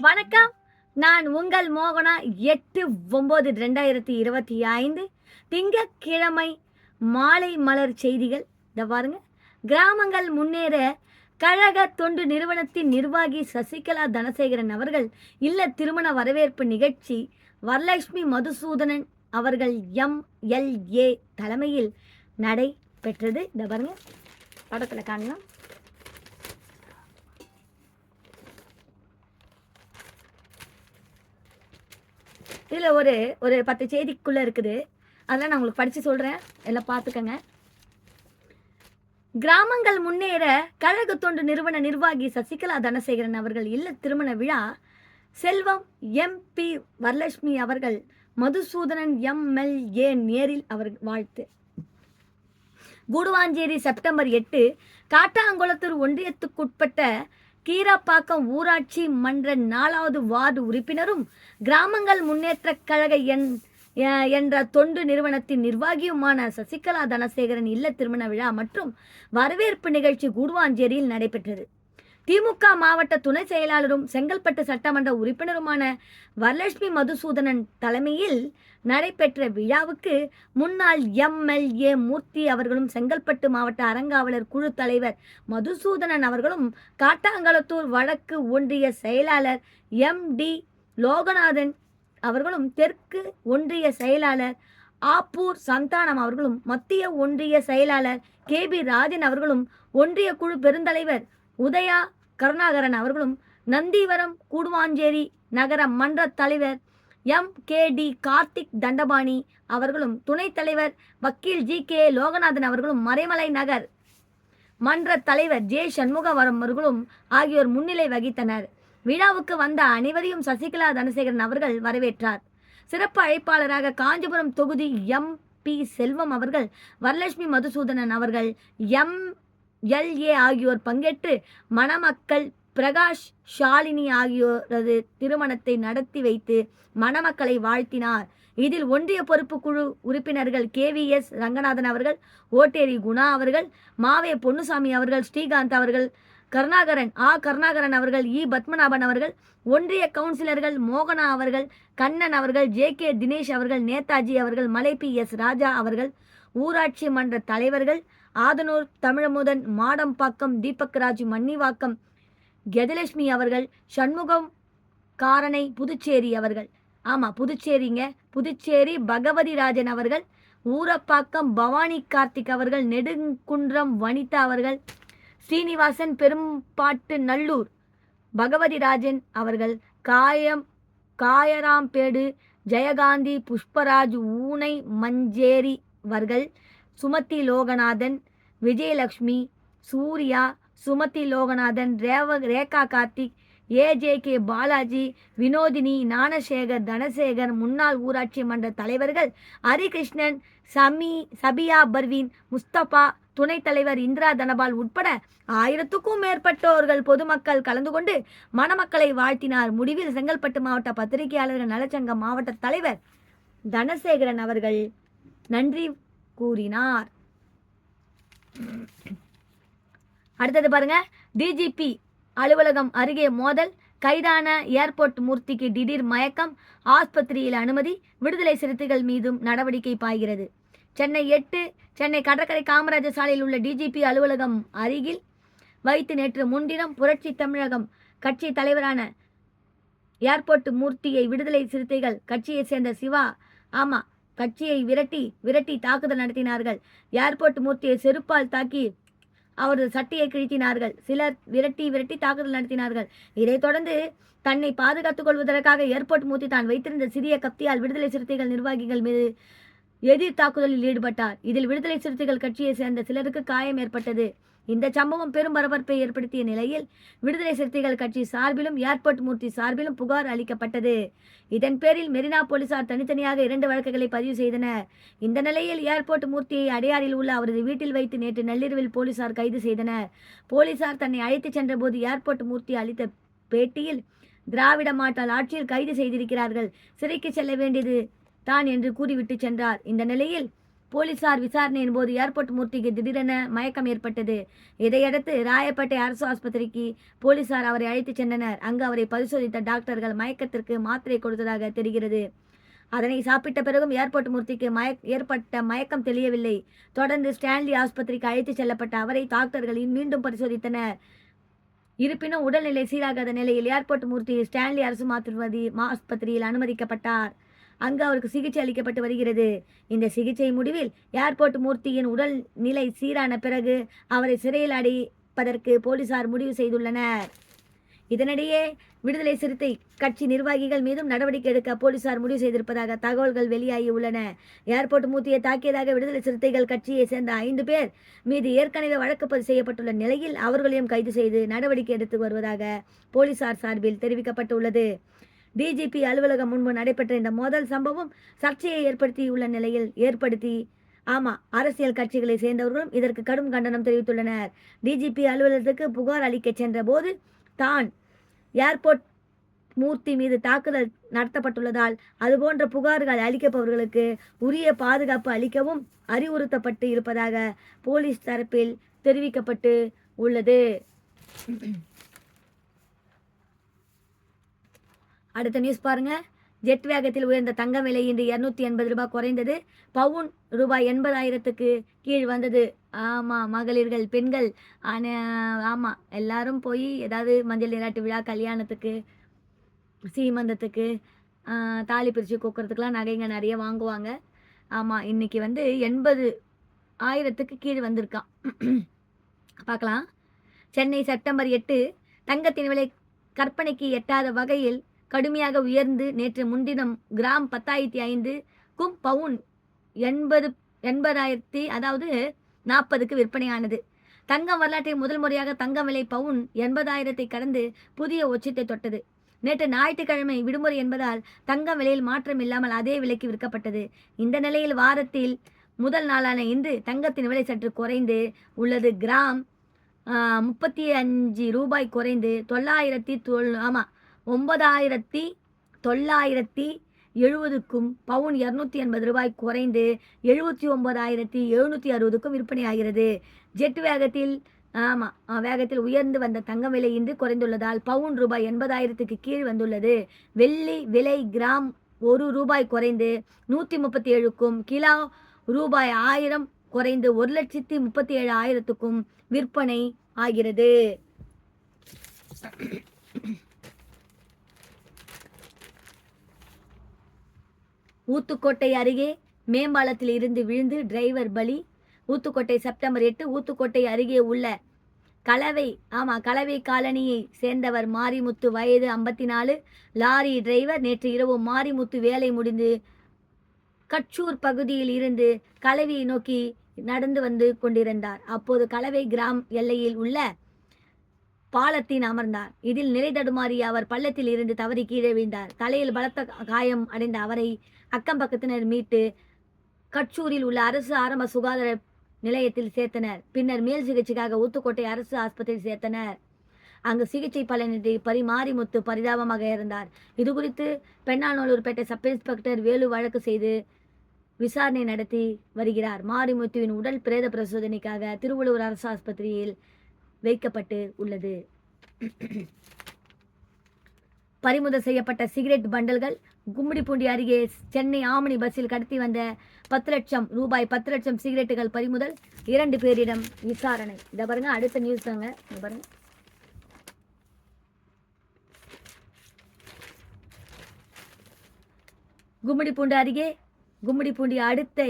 வணக்கம். நான் உங்கள் மோகனா. எட்டு ஒம்பது ரெண்டாயிரத்தி இருபத்தி ஐந்து. திங்கக்கிழமை மாலை மலர் செய்திகள். இந்த பாருங்க. கிராமங்கள் முன்னேற கழக தொண்டு நிறுவனத்தின் நிர்வாகி சசிகலா தனசேகரன் அவர்கள் இல்ல திருமண வரவேற்பு நிகழ்ச்சி வரலட்சுமி மதுசூதனன் அவர்கள் எம்எல்ஏ தலைமையில் நடைபெற்றது. இந்த பாருங்க. படத்தில் காணலாம். இதில் ஒரு ஒரு பத்து செய்திக்குள்ளே இருக்குது. அதெல்லாம் நான் உங்களுக்கு படித்து சொல்கிறேன் எல்லாம் பார்த்துக்கங்க. கிராமங்கள் முன்னேற கழக தொண்டு நிறுவன நிர்வாகி சசிகலா தனசேகரன் அவர்கள் இல்ல திருமண விழா செல்வம் எம்பி வரலட்சுமி அவர்கள் மதுசூதனன் எம்எல்ஏ நேரில் அவர் வாழ்த்து. கூடுவாஞ்சேரி செப்டம்பர் எட்டு காட்டாங்குளத்தூர் ஒன்றியத்துக்குட்பட்ட கீராப்பாக்கம் ஊராட்சி மன்ற நாலாவது வார்டு உறுப்பினரும் கிராமங்கள் முன்னேற்ற கழக என் என்ற தொண்டு நிறுவனத்தின் நிர்வாகியுமான சசிகலா தனசேகரன் இல்ல திருமண விழா மற்றும் வரவேற்பு நிகழ்ச்சி கூடுவாஞ்சேரியில் நடைபெற்றது. திமுக மாவட்ட துணை செயலாளரும் செங்கல்பட்டு சட்டமன்ற உறுப்பினருமான வரலட்சுமி மதுசூதனன் தலைமையில் நடைபெற்ற விழாவுக்கு முன்னாள் எம்எல்ஏ மூர்த்தி அவர்களும் செங்கல்பட்டு மாவட்ட அறங்காவலர் குழு தலைவர் மதுசூதனன் அவர்களும் காட்டாங்களத்தூர் வடக்கு ஒன்றிய செயலாளர் எம் டி லோகநாதன் அவர்களும் தெற்கு ஒன்றிய செயலாளர் ஆப்பூர் சந்தானம் அவர்களும் மத்திய ஒன்றிய செயலாளர் கே பி ராஜன் அவர்களும் ஒன்றிய குழு பெருந்தலைவர் உதயா கருணாகரன் அவர்களும் நந்திவரம் கூடுவாஞ்சேரி நகர மன்ற தலைவர் M. K. D. Karthik Dhandapani அவர்களும் துணைத் தலைவர் வக்கீல் ஜி. கே. லோகநாதன் அவர்களும் மறைமலை நகர் மன்ற தலைவர் ஜே. சண்முகவரம் அவர்களும் ஆகியோர் முன்னிலை வகித்தனர். விழாவுக்கு வந்த அனைவரையும் சசிகலா தனசேகரன் அவர்கள் வரவேற்றார். சிறப்பு அழைப்பாளராக காஞ்சிபுரம் தொகுதி எம். பி. செல்வம் அவர்கள் வரலட்சுமி மதுசூதனன் அவர்கள் எம். எல் ஏ ஆகியோர் பங்கேற்று மணமக்கள் பிரகாஷ் ஷாலினி ஆகியோரது திருமணத்தை நடத்தி வைத்து மணமக்களை வாழ்த்தினார். இதில் ஒன்றிய பொறுப்பு குழு உறுப்பினர்கள் கே வி எஸ் ரங்கநாதன் அவர்கள் ஓட்டேரி குணா அவர்கள் மாவே பொன்னுசாமி அவர்கள் ஸ்ரீகாந்த் அவர்கள் கருணாகரன் ஆ. கருணாகரன் அவர்கள் இ. பத்மநாபன் அவர்கள் ஒன்றிய கவுன்சிலர்கள் மோகனா அவர்கள் கண்ணன் அவர்கள் ஜே. கே. தினேஷ் அவர்கள் நேதாஜி அவர்கள் மலை பி. எஸ். ராஜா அவர்கள் ஊராட்சி மன்ற தலைவர்கள் ஆதனூர் தமிழமுதன் மாடம்பாக்கம் தீபக்ராஜ் மன்னிவாக்கம் கஜலட்சுமி அவர்கள் சண்முகம் காரணை புதுச்சேரி அவர்கள். ஆமாம் புதுச்சேரிங்க. புதுச்சேரி பகவதி ராஜன் அவர்கள் ஊரப்பாக்கம் பவானி கார்த்திக் அவர்கள் நெடுங்குன்றம் வனிதா அவர்கள் ஸ்ரீனிவாசன் பெரும்பாட்டு நல்லூர் பகவதி ராஜன் அவர்கள் காயம் காயராம்பேடு ஜெயகாந்தி புஷ்பராஜ் ஊனை மஞ்சேரி அவர்கள் Sumathi Loganathan Vijayalakshmi Surya Sumathi Loganathan Reva Rekha Karthik A J K Balaji Vinodhini Gnanasekar Dhanasekar முன்னாள் ஊராட்சி மன்ற தலைவர்கள் ஹரிகிருஷ்ணன் சமி சபியா பர்வீன் முஸ்தபா துணைத் தலைவர் இந்திரா தனபால் உட்பட ஆயிரத்துக்கும் மேற்பட்டோர்கள் பொதுமக்கள் கலந்து கொண்டு மணமக்களை வாழ்த்தினார். முடிவில் செங்கல்பட்டு மாவட்ட பத்திரிகையாளர்கள் நலச்சங்க மாவட்ட தலைவர் தனசேகரன் அவர்கள் நன்றி கூறினார். அடுத்தது பாருங்க. டிஜிபி அலுவலகம் அருகே மோதல். கைதான ஏர்போர்ட் மூர்த்திக்கு திடீர் மயக்கம். ஆஸ்பத்திரியில் அனுமதி. விடுதலை சிறுத்தைகள் மீதும் நடவடிக்கை பாய்கிறது. சென்னை எட்டு சென்னை கடற்கரை காமராஜர் சாலையில் உள்ள டிஜிபி அலுவலகம் அருகில் வைத்து நேற்று முன்தினம் புரட்சி தமிழகம் கட்சி தலைவரான ஏர்போர்ட் மூர்த்தியை விடுதலை சிறுத்தைகள் கட்சியை சேர்ந்த சிவா ஆமா கட்சியை விரட்டி விரட்டி தாக்குதல் நடத்தினார்கள். ஏர்போர்ட் மூர்த்தியை செருப்பால் தாக்கி அவரது சட்டையை கிழித்தினார்கள். சிலர் விரட்டி விரட்டி தாக்குதல் நடத்தினார்கள். இதைத் தொடர்ந்து தன்னை பாதுகாத்துக் கொள்வதற்காக ஏர்போர்ட் மூர்த்தி தான் வைத்திருந்த சிறிய கப்தியால் விடுதலை சிறுத்தைகள் நிர்வாகிகள் மீது எதிர் தாக்குதலில் ஈடுபட்டார். இதில் விடுதலை சிறுத்தைகள் கட்சியை சேர்ந்த சிலருக்கு காயம் ஏற்பட்டது. இந்த சம்பவம் பெரும் பரபரப்பை ஏற்படுத்திய நிலையில் விடுதலை சிறுத்தைகள் கட்சி சார்பிலும் ஏர்போர்ட் மூர்த்தி சார்பிலும் புகார் அளிக்கப்பட்டது. இதன் பேரில் மெரினா போலீசார் தனித்தனியாக இரண்டு வழக்குகளை பதிவு செய்தனர். இந்த நிலையில் ஏர்போர்ட் மூர்த்தியை அடையாறில் உள்ள அவரது வீட்டில் வைத்து நேற்று நள்ளிரவில் போலீசார் கைது செய்தனர். போலீசார் தன்னை அழைத்துச் சென்றபோது ஏர்போர்ட் மூர்த்தி அளித்த பேட்டியில் திராவிட மாட்டால் ஆட்சியில் கைது செய்திருக்கிறார்கள். சிறைக்கு செல்ல வேண்டியது தான் என்று கூறிவிட்டு சென்றார். இந்த நிலையில் போலீசார் விசாரணையின் போது ஏர்போர்ட் மூர்த்திக்கு திடீரென மயக்கம் ஏற்பட்டது. இதையடுத்து ராயப்பேட்டை அரசு ஆஸ்பத்திரிக்கு போலீசார் அவரை அழைத்துச் சென்றனர். அங்கு அவரை பரிசோதித்த டாக்டர்கள் மயக்கத்திற்கு மாத்திரை கொடுத்ததாக தெரிகிறது. அதனை சாப்பிட்ட பிறகும் ஏர்போர்ட் மூர்த்திக்கு மயக் ஏற்பட்ட மயக்கம் தெளியவில்லை. தொடர்ந்து ஸ்டான்லி ஆஸ்பத்திரிக்கு அழைத்துச் செல்லப்பட்ட அவரை டாக்டர்கள் மீண்டும் பரிசோதித்தனர். இருப்பினும் உடல்நிலை சீராகாத நிலையில் ஏர்போர்ட் மூர்த்தி ஸ்டான்லி அரசு மாத்திருவதி ஆஸ்பத்திரியில் அனுமதிக்கப்பட்டார். அங்கு அவருக்கு சிகிச்சை அளிக்கப்பட்டு வருகிறது. இந்த சிகிச்சை முடிவில் ஏர்போர்ட் மூர்த்தியின் உடல் நிலை சீரான பிறகு அவரை சிறையில் அடைப்பதற்கு போலீசார் முடிவு செய்துள்ளனர். இதனிடையே விடுதலை சிறுத்தை கட்சி நிர்வாகிகள் மீதும் நடவடிக்கை எடுக்க போலீசார் முடிவு செய்திருப்பதாக தகவல்கள் வெளியாகி உள்ளன. ஏர்போர்ட் மூர்த்தியை தாக்கியதாக விடுதலை சிறுத்தைகள் கட்சியை சேர்ந்த ஐந்து பேர் மீது ஏற்கனவே வழக்கு பதிவு செய்யப்பட்டுள்ள நிலையில் அவர்களையும் கைது செய்து நடவடிக்கை எடுத்து வருவதாக போலீசார் சார்பில் தெரிவிக்கப்பட்டுள்ளது. டிஜிபி அலுவலகம் முன்பு நடைபெற்ற இந்த மோதல் சம்பவம் சர்ச்சையை ஏற்படுத்தியுள்ள நிலையில் ஏற்படுத்தி ஆமாம் அரசியல் கட்சிகளை சேர்ந்தவர்களும் இதற்கு கடும் கண்டனம் தெரிவித்துள்ளனர். டிஜிபி அலுவலகத்துக்கு புகார் அளிக்க சென்ற போது தான் ஏர்போர்ட் மூர்த்தி மீது தாக்குதல் நடத்தப்பட்டுள்ளதால் அதுபோன்ற புகார்கள் அளிக்கப்பவர்களுக்கு உரிய பாதுகாப்பு அளிக்கவும் அறிவுறுத்தப்பட்டு இருப்பதாக போலீஸ் தரப்பில் தெரிவிக்கப்பட்டு உள்ளது. அடுத்த நியூஸ் பாருங்க. ஜெட் வேகத்தில் உயர்ந்த தங்க விலை இன்று இரநூத்தி எண்பது ரூபாய் குறைந்தது. பவுன் ரூபாய் எண்பதாயிரத்துக்கு கீழ் வந்தது. ஆமாம் மகளிர்கள் பெண்கள். ஆமாம் எல்லாரும் போய் ஏதாவது மஞ்சள் நீராட்டு விழா கல்யாணத்துக்கு சீமந்தத்துக்கு தாலி பிரித்து கொக்குறதுக்கெலாம் நகைங்க நிறைய வாங்குவாங்க. ஆமாம் இன்றைக்கி வந்து எண்பது ஆயிரத்துக்கு கீழ் வந்திருக்கான். பார்க்கலாம். சென்னை செப்டம்பர் எட்டு தங்கத்தின் விலை கற்பனைக்கு எட்டாத வகையில் கடுமையாக உயர்ந்து நேற்று முன்தினம் கிராம் பத்தாயிரத்தி ஐந்துக்கும் பவுன் எண்பது எண்பதாயிரத்தி அதாவது நாற்பதுக்கு விற்பனையானது. தங்கம் வரலாற்றில் முதல் முறையாக தங்கம் விலை பவுன் எண்பதாயிரத்தை கடந்து புதிய உச்சத்தை தொட்டது. நேற்று ஞாயிற்றுக்கிழமை விடுமுறை என்பதால் தங்கம் விலையில் மாற்றம் இல்லாமல் அதே விலைக்கு விற்கப்பட்டது. இந்த நிலையில் வாரத்தில் முதல் நாளான இன்று தங்கத்தின் விலை சற்று குறைந்து உள்ளது. கிராம் முப்பத்தி அஞ்சு ரூபாய் குறைந்து தொள்ளாயிரத்தி தொல் ஆமாம் ஒன்பதாயிரத்தி தொள்ளாயிரத்தி எழுபதுக்கும் பவுன் இரநூத்தி எண்பது ரூபாய் குறைந்து எழுபத்தி ஒன்பதாயிரத்தி எழுநூற்றி அறுபதுக்கும் விற்பனையாகிறது ஜெட் வேகத்தில் ஆமாம் வேகத்தில் உயர்ந்து வந்த தங்கம் விலை இன்று குறைந்துள்ளதால் பவுன் ரூபாய் எண்பதாயிரத்துக்கு கீழ் வந்துள்ளது. வெள்ளி விலை கிராம் ஒரு ரூபாய் குறைந்து நூற்றி முப்பத்தி ஏழுக்கும் கிலோ ரூபாய் ஆயிரம் குறைந்து ஒரு லட்சத்தி முப்பத்தி ஏழு ஆயிரத்துக்கும் விற்பனை ஆகிறது. ஊத்துக்கோட்டை அருகே மேம்பாலத்தில் இருந்து விழுந்து டிரைவர் பலி. ஊத்துக்கோட்டை செப்டம்பர் எட்டு ஊத்துக்கோட்டை அருகே உள்ள கலவை ஆமாம் கலவை காலனியை சேர்ந்தவர் மாரிமுத்து. வயது ஐம்பத்தி நாலு லாரி டிரைவர் நேற்று இரவு மாரிமுத்து வேலை முடிந்து கச்சூர் பகுதியில் இருந்து கலவையை நோக்கி நடந்து வந்து கொண்டிருந்தார். அப்போது கலவை கிராம் எல்லையில் உள்ள பாலத்தின் அமர்ந்தார். இதில் நிலை தடுமாறிய அவர் பள்ளத்தில் இருந்து தவறி கீழே வீழ்ந்தார். தலையில் பலத்த காயம் அடைந்த அவரை அக்கம் பக்கத்தினர் மீட்டு கட்சூரில் உள்ள அரசு ஆரம்ப சுகாதார நிலையத்தில் சேர்த்தனர். பின்னர் மேல் சிகிச்சைக்காக ஊத்துக்கோட்டை அரசு ஆஸ்பத்திரியில் சேர்த்தனர். அங்கு சிகிச்சை பலனின்றி பரிமாரிமுத்து பரிதாபமாக இருந்தார். இது குறித்து பெண்ணாநல்லூர்பேட்டை சப் இன்ஸ்பெக்டர் வேலு வழக்கு செய்து விசாரணை நடத்தி வருகிறார். மாரிமுத்துவின் உடல் பிரேத பரிசோதனைக்காக திருவள்ளூர் அரசு ஆஸ்பத்திரியில் வைக்கப்பட்டு உள்ளது. பறிமுதல் செய்யப்பட்ட சிகரெட் பண்டல்கள் கும்மிடிப்பூண்டி அருகே சென்னை ஆமணி பஸ்ஸில் கடத்தி வந்த பத்து லட்சம் ரூபாய் பத்து லட்சம் சிகரெட்டுகள் பறிமுதல் இரண்டு பேரிடம் விசாரணை. இதை பாருங்க அடுத்த நியூஸ் தாங்க. இதை பாருங்க. கும்மிடிப்பூண்டு அருகே கும்மிடிப்பூண்டி அடுத்த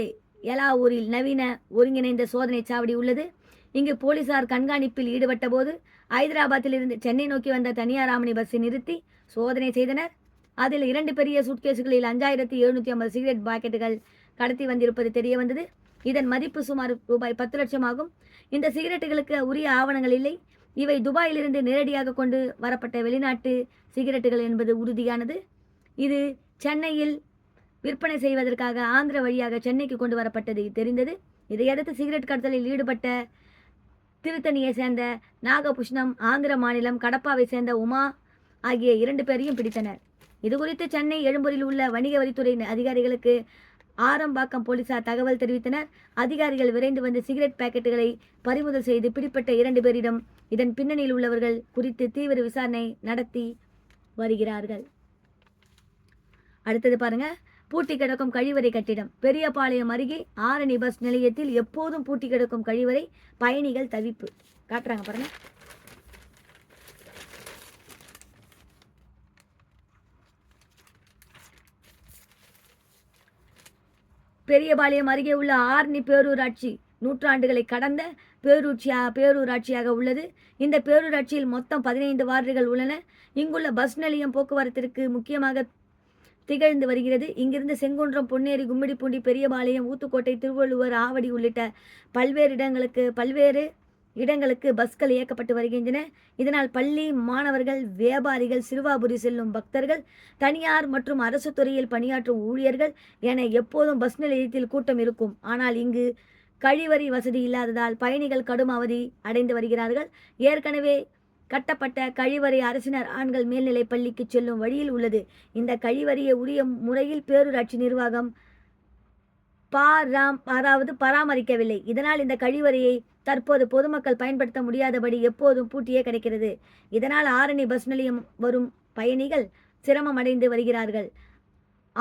எலாவூரில் நவீன ஒருங்கிணைந்த சோதனை சாவடி உள்ளது. இங்கு போலீசார் கண்காணிப்பில் ஈடுபட்ட போது ஐதராபாத்தில் இருந்து சென்னை நோக்கி வந்த தனியார் ஆமணி பஸ்ஸை நிறுத்தி சோதனை செய்தனர். அதில் இரண்டு பெரிய சூட்கேஸுகளில் அஞ்சாயிரத்தி எழுநூற்றி ஐம்பது சிகரெட் பாக்கெட்டுகள் கடத்தி வந்திருப்பது தெரிய வந்தது. இதன் மதிப்பு சுமார் ரூபாய் பத்து லட்சம் ஆகும். இந்த சிகரெட்டுகளுக்கு உரிய ஆவணங்கள் இல்லை. இவை துபாயிலிருந்து நேரடியாக கொண்டு வரப்பட்ட வெளிநாட்டு சிகரெட்டுகள் என்பது உறுதியானது. இது சென்னையில் விற்பனை செய்வதற்காக ஆந்திர வழியாக சென்னைக்கு கொண்டு வரப்பட்டது தெரிந்தது. இதையடுத்து சிகரெட் கடத்தலில் ஈடுபட்ட திருத்தணியை சேர்ந்த நாகபுஷ்ணம் ஆந்திர மாநிலம் கடப்பாவை சேர்ந்த உமா ஆகிய இரண்டு பேரையும் பிடித்தனர். இதுகுறித்து சென்னை எழும்பூரில் உள்ள வணிக வரித்துறை அதிகாரிகளுக்கு ஆரம்பாக்கம் போலீசார் தகவல் தெரிவித்தனர். அதிகாரிகள் விரைந்து வந்து சிகரெட் பாக்கெட்டுகளை பறிமுதல் செய்து பிடிப்பட்ட இரண்டு பேரிடம் இதன் பின்னணியில் உள்ளவர்கள் குறித்து தீவிர விசாரணை நடத்தி வருகிறார்கள். அடுத்தது பாருங்கள் பூட்டி கிடக்கும் கழிவறை கட்டிடம். பெரியபாளையம் அருகே ஆரணி பஸ் நிலையத்தில் எப்போதும் பூட்டி கிடக்கும் கழிவறை பயணிகள் தவிப்பு. காட்டுறாங்க பாருங்க. பெரியபாளையம் அருகே உள்ள ஆர்னி பேரூராட்சி நூற்றாண்டுகளை கடந்த பேரூட்சியா பேரூராட்சியாக உள்ளது. இந்த பேரூராட்சியில் மொத்தம் பதினைந்து வார்டுகள் உள்ளன. இங்குள்ள பஸ் நிலையம் போக்குவரத்திற்கு முக்கியமாக திகழ்ந்து வருகிறது. இங்கிருந்து செங்குன்றம் பொன்னேரி கும்மிடிப்பூண்டி பெரியபாளையம் ஊத்துக்கோட்டை திருவள்ளுவர் ஆவடி உள்ளிட்ட பல்வேறு இடங்களுக்கு பல்வேறு இடங்களுக்கு பஸ்கள் இயக்கப்பட்டு வருகின்றன. இதனால் பள்ளி மாணவர்கள் வியாபாரிகள் சிறுவாபுரி செல்லும் பக்தர்கள் தனியார் மற்றும் அரசு துறையில் பணியாற்றும் ஊழியர்கள் என எப்போதும் பஸ் நிலையத்தில் கூட்டம் இருக்கும். ஆனால் இங்கு கழிவறை வசதி இல்லாததால் பயணிகள் கடும் அவதி அடைந்து வருகிறார்கள். ஏற்கனவே கட்டப்பட்ட கழிவறை அரசினர் ஆண்கள் மேல்நிலை பள்ளிக்கு செல்லும் வழியில் உள்ளது. இந்த கழிவறையை உரிய முறையில் பேரூராட்சி நிர்வாகம் பாராம் அதாவது பராமரிக்கவில்லை. இதனால் இந்த கழிவறையை தற்போது பொதுமக்கள் பயன்படுத்த முடியாதபடி எப்போதும் பூட்டியே கிடைக்கிறது. இதனால் ஆரணி பஸ் நிலையம் வரும் பயணிகள் சிரமம் அடைந்து வருகிறார்கள்.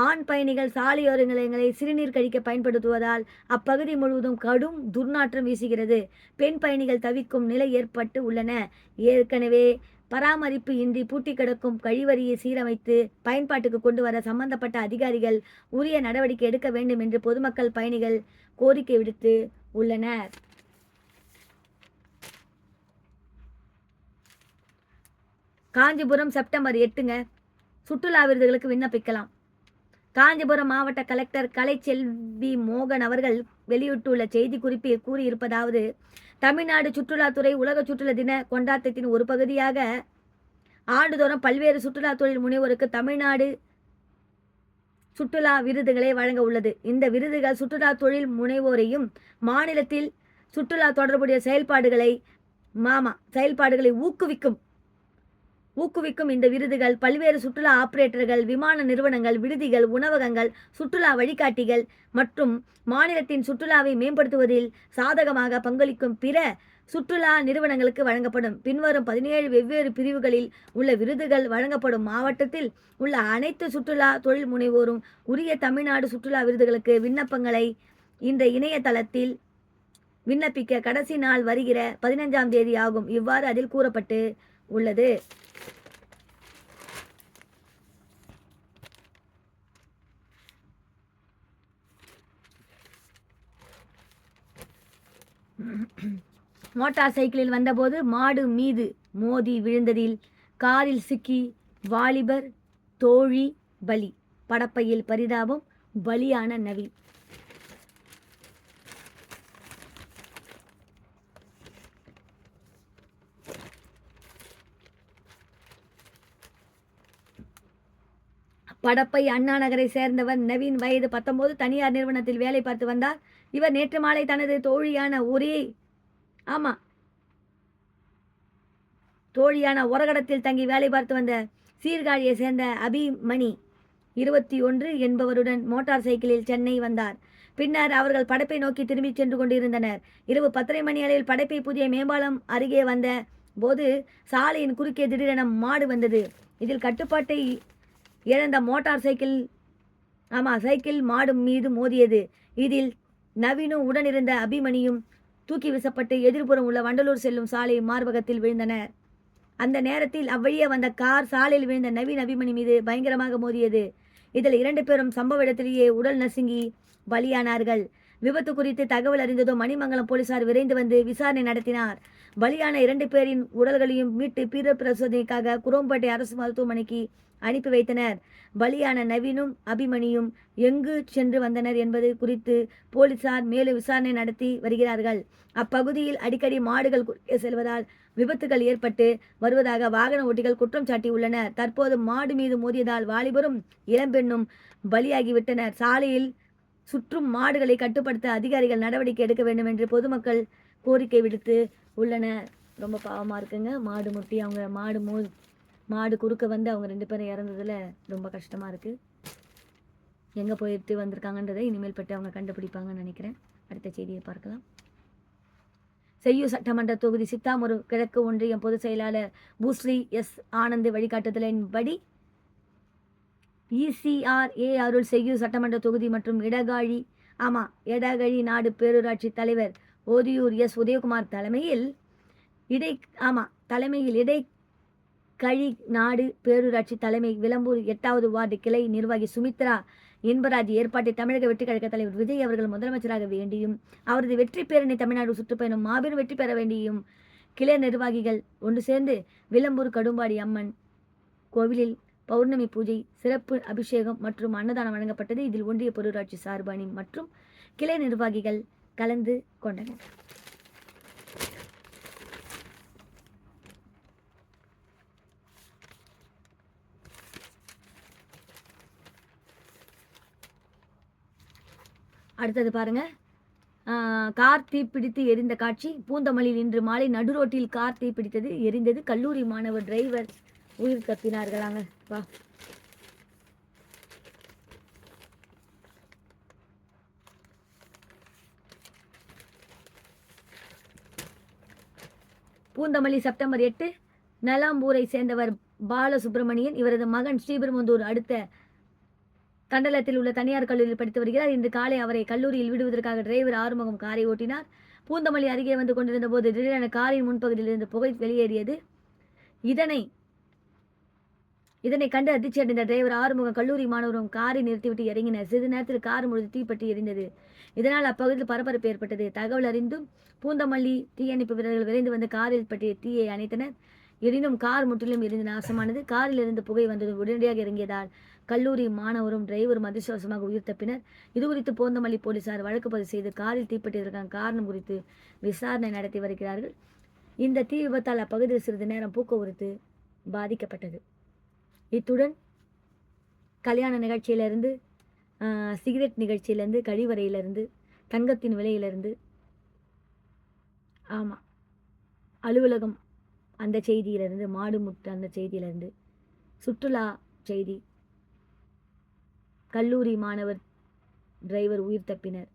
ஆண் பயணிகள் சாலையோரங்களை சிறுநீர் கழிக்க பயன்படுத்துவதால் அப்பகுதி முழுவதும் கடும் துர்நாற்றம் வீசுகிறது. பெண் பயணிகள் தவிக்கும் நிலை ஏற்பட்டு உள்ளன. ஏற்கனவே பராமரிப்பு இன்றி பூட்டி கிடக்கும் கழிவறையை சீரமைத்து பயன்பாட்டுக்கு கொண்டு வர சம்பந்தப்பட்ட அதிகாரிகள் உரிய நடவடிக்கை எடுக்க வேண்டும் என்று பொதுமக்கள் பயணிகள் கோரிக்கை விடுத்து உள்ளனர். காஞ்சிபுரம் செப்டம்பர் எட்டுங்க. சுற்றுலா விருதுகளுக்கு விண்ணப்பிக்கலாம். காஞ்சிபுரம் மாவட்ட கலெக்டர் கலைச்செல்வி மோகன் அவர்கள் வெளியிட்டுள்ள செய்தி குறிப்பில் கூறியிருப்பதாவது தமிழ்நாடு சுற்றுலாத்துறை உலக சுற்றுலா தின கொண்டாட்டத்தின் ஒரு பகுதியாக ஆண்டுதோறும் பல்வேறு சுற்றுலா தொழில் முனைவோருக்கு தமிழ்நாடு சுற்றுலா விருதுகளை வழங்க உள்ளது. இந்த விருதுகள் சுற்றுலா தொழில் முனைவோரையும் மாநிலத்தில் சுற்றுலா தொடர்புடைய செயல்பாடுகளை மாமா செயல்பாடுகளை ஊக்குவிக்கும் ஊக்குவிக்கும் இந்த விருதுகள் பல்வேறு சுற்றுலா ஆபரேட்டர்கள் விமான நிறுவனங்கள் விடுதிகள் உணவகங்கள் சுற்றுலா வழிகாட்டிகள் மற்றும் மாநிலத்தின் சுற்றுலாவை மேம்படுத்துவதில் சாதகமாக பங்களிக்கும் பிற சுற்றுலா நிறுவனங்களுக்கு வழங்கப்படும். பின்வரும் பதினேழு வெவ்வேறு பிரிவுகளில் உள்ள விருதுகள் வழங்கப்படும் மாவட்டத்தில் உள்ள அனைத்து சுற்றுலா தொழில் முனைவோரும் உரிய தமிழ்நாடு சுற்றுலா விருதுகளுக்கு விண்ணப்பங்களை இந்த இணையதளத்தில் விண்ணப்பிக்க கடைசி நாள் வருகிற பதினஞ்சாம் தேதி ஆகும். இவ்வாறு அதில் கூறப்பட்டு உள்ளது. மோட்டார் சைக்கிளில் வந்தபோது மாடு மீது மோதி விழுந்ததில் காரில் சிக்கி வாலிபர் தோழி பலி. படப்பையில் பரிதாபம் பலியான நவி. படப்பை அண்ணா நகரை சேர்ந்தவர் நவீன் வயது பத்தொன்பது தனியார் நிறுவனத்தில் வேலை பார்த்து வந்தார். இவர் நேற்று மாலை தனது தோழியான ஒரே ஆமாம் தோழியான உரகடத்தில் தங்கி வேலை பார்த்து வந்த சீர்காழியை சேர்ந்த அபிமணி இருபத்தி ஒன்று என்பவருடன் மோட்டார் சைக்கிளில் சென்னை வந்தார். பின்னர் அவர்கள் படப்பை நோக்கி திரும்பிச் சென்று கொண்டிருந்தனர். இரவு பத்தரை மணி அளவில் படப்பை புதிய மேம்பாலம் அருகே வந்த போது சாலையின் குறுக்கே திடீரென மாடு வந்தது. இதில் கட்டுப்பாட்டை இழந்த மோட்டார் சைக்கிள் ஆமாம் சைக்கிள் மாடு மீது மோதியது. இதில் நவீனும் உடனிருந்த அபிமணியும் தூக்கி வீசப்பட்டு எதிர்ப்புறம் உள்ள வண்டலூர் செல்லும் சாலை மார்பகத்தில் விழுந்தனர் அந்த நேரத்தில் அவ்வழியே வந்த கார் சாலையில் விழுந்த நவீன் அபிமணி மீது பயங்கரமாக மோதியது. இதில் இரண்டு பேரும் சம்பவ இடத்திலேயே உடல் நசுங்கி பலியானார்கள். விபத்து குறித்து தகவல் அறிந்ததும் மணிமங்கலம் போலீசார் விரைந்து வந்து விசாரணை நடத்தினார். பலியான இரண்டு பேரின் உடல்களையும் மீட்டு பிரீத பிரசோதனைக்காக குரோம்பேட்டை அரசு மருத்துவமனைக்கு அனுப்பி வைத்தனர். பலியான நவீனும் அபிமணியும் எங்கு சென்று வந்தனர் என்பது குறித்து போலீசார் மேலும் விசாரணை நடத்தி வருகிறார்கள். அப்பகுதியில் அடிக்கடி மாடுகள் குறுக்கே செல்வதால் விபத்துகள் ஏற்பட்டு வருவதாக வாகன ஓட்டிகள் குற்றம் சாட்டியுள்ளனர். தற்போது மாடு மீது மோதியதால் வாலிபரும் இளம்பெண்ணும் பலியாகிவிட்டனர். சாலையில் சுற்றும் மாடுகளை கட்டுப்படுத்த அதிகாரிகள் நடவடிக்கை எடுக்க வேண்டும் என்று பொதுமக்கள் கோரிக்கை விடுத்து உள்ளனர். ரொம்ப பாவமாக இருக்குங்க. மாடு முட்டி அவங்க மாடு மோ மாடு குறுக்க வந்து அவங்க ரெண்டு பேரும் இறந்ததில் ரொம்ப கஷ்டமாக இருக்குது எங்கே போயிட்டு வந்திருக்காங்கன்றதை இனிமேல் பட்டு அவங்க கண்டுபிடிப்பாங்கன்னு நினைக்கிறேன். அடுத்த செய்தியை பார்க்கலாம். செய்யூர் சட்டமன்ற தொகுதி சித்தாமூர் கிழக்கு ஒன்றியம் பொதுச் செயலாளர் பூஸ்ரீ எஸ் ஆனந்த் வழிகாட்டுதலின்படி இசிஆர்ஏ அருள் செய்யூர் சட்டமன்ற தொகுதி மற்றும் இடகாழி ஆமாம் இடகழி நாடு பேரூராட்சி தலைவர் ஓதியூர் எஸ் உதயகுமார் தலைமையில் இடை ஆமாம் தலைமையில் இடை கழி நாடு பேரூராட்சி தலைமை விளம்பூர் எட்டாவது வார்டு கிளை நிர்வாகி சுமித்ரா இன்பராஜ் ஏற்பாட்டை தமிழக வெற்றி கழக தலைவர் விஜய் அவர்கள் முதலமைச்சராக வேண்டியும் அவரது வெற்றி பேரணி தமிழ்நாடு சுற்றுப்பயணம் மாபெரும் வெற்றி பெற வேண்டியும் கிளை நிர்வாகிகள் ஒன்று சேர்ந்து விளம்பூர் கடும்பாடி அம்மன் கோவிலில் பௌர்ணமி பூஜை சிறப்பு அபிஷேகம் மற்றும் அன்னதானம் வழங்கப்பட்டது. இதில் ஒன்றிய பேரூராட்சி சார்பணி மற்றும் கிளை நிர்வாகிகள் கலந்து கொண்டனர். அடுத்தது பாருங்க. கார் தீப்பிடித்து எரிந்த காட்சி. பூந்தமல்லியில் இன்று மாலை நடுரோட்டில் கார் தீப்பிடித்தது எரிந்தது. கல்லூரி மாணவர் டிரைவர் உயிர் தப்பினார்களாங்க வா. பூந்தமல்லி செப்டம்பர் எட்டு. நலாம்பூரை சேர்ந்தவர் பாலசுப்ரமணியன். இவரது மகன் ஸ்ரீபெரும்புதூர் அடுத்த தண்டலத்தில் உள்ள தனியார் கல்லூரியில் படித்து வருகிறார். இன்று காலை அவரை கல்லூரியில் விடுவதற்காக டிரைவர் ஆறுமுகம் காரை ஓட்டினார். பூந்தமல்லி அருகே வந்து கொண்டிருந்த போது திடீரென காரின் முன்பகுதியில் இருந்து புகை வெளியேறியது. இதனை இதனை கண்டு அதிர்ச்சியடைந்த டிரைவர் ஆறுமுகம் கல்லூரி மாணவரும் காரை நிறுத்திவிட்டு இறங்கினர். சிறிது நேரத்தில் கார் முழுது தீப்பற்றி எரிந்தது. இதனால் அப்பகுதியில் பரபரப்பு ஏற்பட்டது. தகவல் அறிந்தும் பூந்தமல்லி தீயணைப்பு வீரர்கள் விரைந்து வந்து காரில் பற்றிய தீயை அணைத்தனர். எனினும் கார் முற்றிலும் எரிந்து நாசமானது. காரில் இருந்து புகை வந்தது உடனடியாக இறங்கியதால் கல்லூரி மாணவரும் டிரைவரும் அதிர்ஷ்டவசமாக உயிர் தப்பினர். இதுகுறித்து போந்தமல்லி போலீசார் வழக்கு பதிவு செய்து காரில் தீப்பற்றியதற்கான காரணம் குறித்து விசாரணை நடத்தி வருகிறார்கள். இந்த தீ விபத்தால் அப்பகுதியில் சிறிது நேரம் போக்குவரத்து பாதிக்கப்பட்டது. இத்துடன் கல்யாண நிகழ்ச்சியிலிருந்து சிகரெட் நிகழ்ச்சியிலேருந்து கழிவறையிலிருந்து தங்கத்தின் விலையிலிருந்து ஆமாம் அலுவலகம் அந்த செய்தியிலிருந்து மாடு முட்டு அந்த செய்தியிலிருந்து சுற்றுலா செய்தி கல்லூரி மாணவர் டிரைவர் உயிர் தப்பினர்.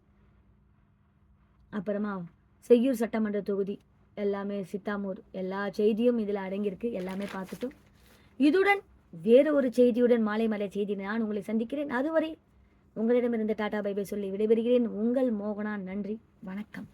அப்புறமா செய்யூர் சட்டமன்ற தொகுதி எல்லாமே சித்தாமூர் எல்லா செய்தியும் இதில் அடங்கியிருக்கு எல்லாமே பார்த்துட்டோம். இதுடன் வேறு ஒரு செய்தியுடன் மாலை மலை செய்தி நான் உங்களை சந்திக்கிறேன். அதுவரை உங்களிடமிருந்து டாடா பைபை சொல்லி விடைபெறுகிறேன். உங்கள் மோகனா நன்றி வணக்கம்.